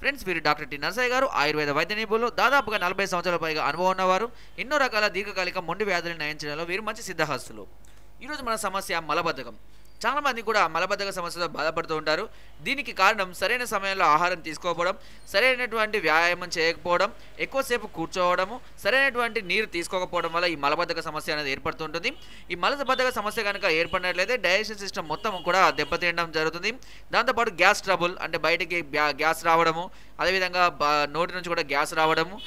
Friends వీరు doctor T Narsaiah గారు ఆయుర్వేద వైద్య నిపుణులు. దాదాపుగా నలభై సంవత్సరాల పైగా అనుభవం ఉన్నవారు. ఎన్నో రకాల దీర్ఘకాలిక మొండి వ్యాధులను నయించడంలో వీరు మంచి సిద్ధహస్తులు. ఈరోజు మన సమస్య మలబద్ధకం. చాలా మంది కూడా మలబద్ధక సమస్యతో బాధపడుతూ ఉంటారు. దీనికి కారణం సరైన సమయంలో ఆహారం తీసుకోకపోవడం సరైనటువంటి వ్యాయామం చేయకపోవడం ఎక్కువసేపు కూర్చోవడము సరైనటువంటి నీరు తీసుకోకపోవడం వల్ల ఈ మలబద్ధక సమస్య అనేది ఏర్పడుతుంటుంది ఈ మలబద్ధక సమస్య కనుక ఏర్పడినట్లయితే డైజెషన్ సిస్టమ్ మొత్తం కూడా దెబ్బతినడం జరుగుతుంది. దాంతోపాటు గ్యాస్ ట్రబుల్ అంటే బయటికి గ్యాస్ రావడము అదేవిధంగా నోటి నుంచి కూడా గ్యాస్ రావడము.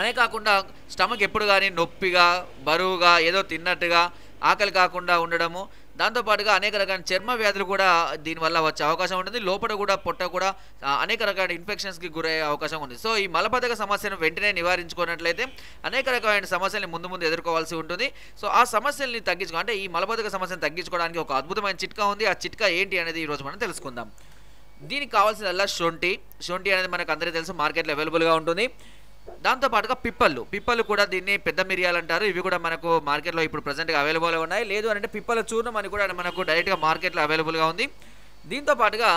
అనే కాకుండా స్టమక్ ఎప్పుడు కానీ నొప్పిగా బరువుగా ఏదో తిన్నట్టుగా ఆకలి కాకుండా ఉండడము దాంతోపాటుగా అనేక రకాల చర్మ వ్యాధులు కూడా దీనివల్ల వచ్చే అవకాశం ఉంటుంది. లోపల కూడా పొట్ట కూడా అనేక రకాల ఇన్ఫెక్షన్స్కి గురయ్యే అవకాశం ఉంది. సో ఈ మలబద్ధక సమస్యను వెంటనే నివారించుకున్నట్లయితే అనేక రకమైన సమస్యల్ని ముందు ముందు ఎదుర్కోవాల్సి ఉంటుంది. సో ఆ సమస్యల్ని తగ్గించుకో అంటే ఈ మలబద్ధక సమస్యను తగ్గించుకోవడానికి ఒక అద్భుతమైన చిట్కా ఉంది. ఆ చిట్కా ఏంటి అనేది ఈరోజు మనం తెలుసుకుందాం. దీనికి కావాల్సిందల్లా శొంఠి శొంఠి అనేది మనకు అందరికీ తెలుసు. మార్కెట్లో అవైలబుల్గా ఉంటుంది. దాంతో పాటుగా పిప్పళ్ళు పిప్పలు కూడా దీన్ని పెద్ద మిరియాలు అంటారు. ఇవి కూడా మనకు మార్కెట్లో ఇప్పుడు ప్రజెంట్గా అవైలబుల్ ఉన్నాయి. లేదు అంటే పిప్పల చూర్ణం అని కూడా మనకు డైరెక్ట్గా మార్కెట్లో అవైలబుల్గా ఉంది. దీంతో పాటుగా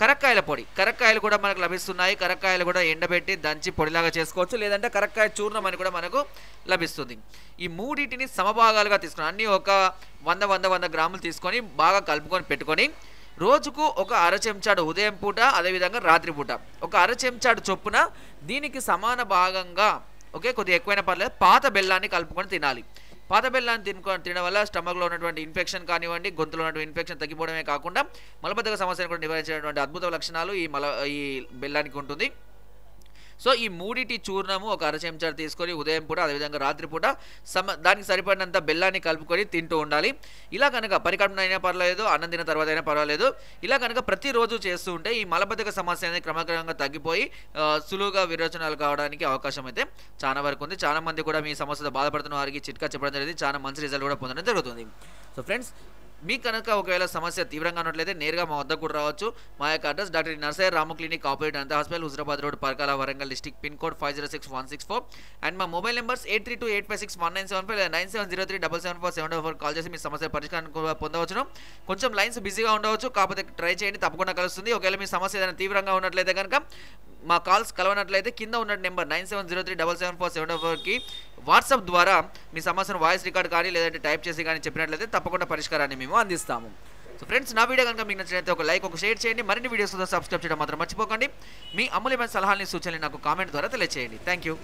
కరక్కాయల పొడి. కరక్కాయలు కూడా మనకు లభిస్తున్నాయి. కరక్కాయలు కూడా ఎండబెట్టి దంచి పొడిలాగా చేసుకోవచ్చు. లేదంటే కరక్కాయ చూర్ణం అని కూడా మనకు లభిస్తుంది. ఈ మూడింటిని సమభాగాలుగా తీసుకుని అన్ని ఒక వంద వంద వంద గ్రాములు తీసుకొని బాగా కలుపుకొని పెట్టుకొని రోజుకు ఒక అర చెంచాడు ఉదయం పూట అదేవిధంగా రాత్రిపూట ఒక అర చెంచాడు చొప్పున దీనికి సమాన భాగంగా ఓకే కొద్దిగా ఎక్కువైనా పర్లేదు పాత బెల్లాన్ని కలుపుకొని తినాలి. పాత బెల్లాన్ని తినుకో తినడం వల్ల స్టమక్లో ఉన్నటువంటి ఇన్ఫెక్షన్ కానివ్వండి గొంతులో ఉన్నటువంటి ఇన్ఫెక్షన్ తగ్గిపోవడమే కాకుండా మలబద్ధక సమస్యను కూడా నివారించేటువంటి అద్భుత లక్షణాలు ఈ మల ఈ బెల్లానికి ఉంటుంది. సో ఈ మూడిటి చూర్ణము ఒక అర చెంచాడు తీసుకొని ఉదయం పూట అదేవిధంగా రాత్రి పూట సమ దానికి సరిపడినంత బెల్లాన్ని కలుపుకొని తింటూ ఉండాలి. ఇలా కనుక పరికల్పన అయినా పర్వాలేదు అన్నం తిన్న తర్వాత అయినా పర్వాలేదు. ఇలా కనుక ప్రతిరోజు చేస్తూ ఉంటే ఈ మలబద్ధక సమస్య అనేది క్రమక్రమంగా తగ్గిపోయి సులువుగా విరోచనాలు కావడానికి అవకాశం అయితే చాలా వరకు ఉంది. చాలా మంది కూడా మీ సమస్యతో బాధపడుతున్న వారికి చిట్కా చెప్పడం జరిగింది. చాలా మంచి రిజల్ట్ కూడా పొందడం జరుగుతుంది. సో ఫ్రెండ్స్ మీకు కనుక ఒకవేళ సమస్య తీవ్రంగా ఉన్నట్లయితే నేరుగా మా వద్దకు కూడా రావచ్చు. మా యొక్క address doctor Narsaiah Ramu clinic operate అంత hospital Huzurabad road Parkal Warangal district pin code five zero six one six four. And మా mobile numbers eight three two eight five six one nine seven five nine seven zero three double seven four seven four call చేసి మీ సమస్య పరిష్కారం పొందవచ్చును. కొంచెం lines బిజీగా ఉండవచ్చు కాకపోతే ట్రై చేయండి తప్పకుండా కలుస్తుంది. ఒకవేళ మీ సమస్య ఏదైనా తీవ్రంగా ఉన్నట్లయితే కనుక మా కాల్స్ కలవనట్లయితే కింద ఉన్న number nine seven zero three double seven four seven ఫోర్కి వాట్సాప్ ద్వారా మీ సమస్యను వాయిస్ రికార్డ్ కానీ లేదంటే టైప్ చేసి కానీ చెప్పినట్లయితే తప్పకుండా పరిష్కారాన్ని మేము అందిస్తాము. సో ఫ్రెండ్స్ నా వీడియో కనుక మీకు నచ్చినట్లయితే ఒక లైక్ ఒక షేర్ చేయండి. మరిన్ని వీడియోస్ సబ్స్క్రైబ్ చేయడం మాత్రం మర్చిపోకండి. మీ అమూల్యమైన సలహాలని సూచనలు నాకు కామెంట్ ద్వారా తెలియజేయండి థ్యాంక్ యూ.